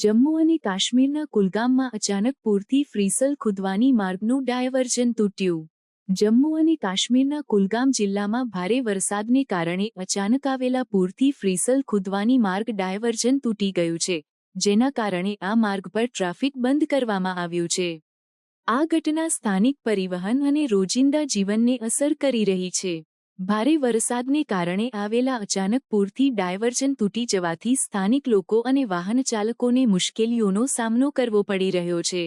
જમ્મુ અને કાશ્મીરના કુલગામમાં અચાનક પૂરથી ફ્રીસલ ખુદવાની માર્ગનું ડાયવર્ઝન તૂટ્યું. જમ્મુ અને કાશ્મીરના કુલગામ જિલ્લામાં ભારે વરસાદને કારણે અચાનક આવેલા પૂરથી ફ્રીસલ ખુદવાની માર્ગ ડાયવર્ઝન તૂટી ગયું છે, જેના કારણે આ માર્ગ પર ટ્રાફિક બંધ કરવામાં આવ્યું છે. આ ઘટના સ્થાનિક પરિવહન અને રોજિંદા જીવનને અસર કરી રહી છે. ભારે વરસાદને કારણે આવેલા અચાનક પૂરથી ડાયવર્જન તૂટી જવાથી સ્થાનિક લોકો અને વાહન ચાલકોને મુશ્કેલીઓનો સામનો કરવો પડી રહ્યો છે.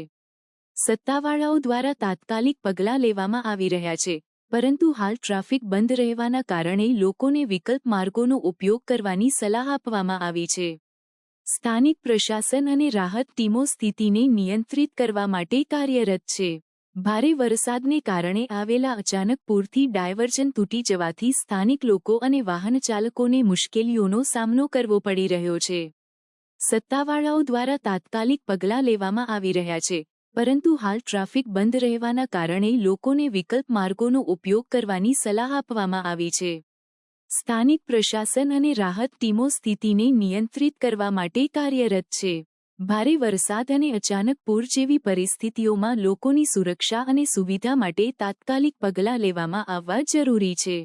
સત્તાવાળાઓ દ્વારા તાત્કાલિક પગલાં લેવામાં આવી રહ્યા છે, પરંતુ હાલ ટ્રાફિક બંધ રહેવાના કારણે લોકોને વિકલ્પ માર્ગોનો ઉપયોગ કરવાની સલાહ આપવામાં આવી છે. સ્થાનિક પ્રશાસન અને રાહત ટીમો સ્થિતિને નિયંત્રિત કરવા માટે કાર્યરત છે. ભારે વરસાદને કારણે આવેલા અચાનક પૂરથી ડાયવર્જન તૂટી જવાથી સ્થાનિક લોકો અને વાહન ચાલકોને મુશ્કેલીઓનો સામનો કરવો પડી રહ્યો છે. સત્તાવાળાઓ દ્વારા તાત્કાલિક પગલાં લેવામાં આવી રહ્યા છે, પરંતુ હાલ ટ્રાફિક બંધ રહેવાના કારણે લોકોને વિકલ્પ માર્ગોનો ઉપયોગ કરવાની સલાહ આપવામાં આવી છે. સ્થાનિક પ્રશાસન અને રાહત ટીમો સ્થિતિને નિયંત્રિત કરવા માટે કાર્યરત છે. ભારે વરસાદ અને અચાનક પૂર જેવી પરિસ્થિતિઓમાં લોકોની સુરક્ષા અને સુવિધા માટે તાત્કાલિક પગલાં લેવામાં આવવા જરૂરી છે.